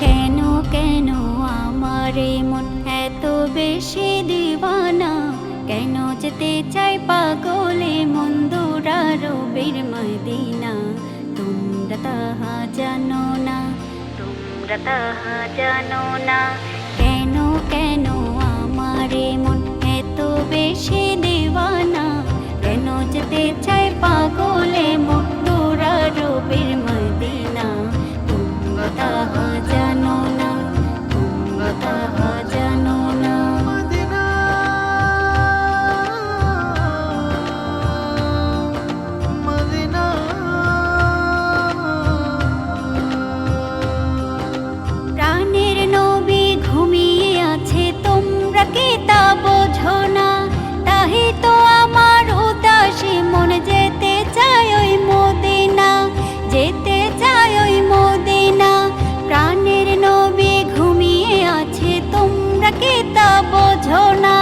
কেন কেন আমারে মন এত বেশি দিবানা? কেন যেতে চাই পাগলে মন্দুরা রবির মদিনা? তোমরা তাহা জানো না, তোমরা তাহা জানো না। কেন কেন যেতে চাই পাগলে মুক্তরা রবির মদিনা। জানো বোঝো না।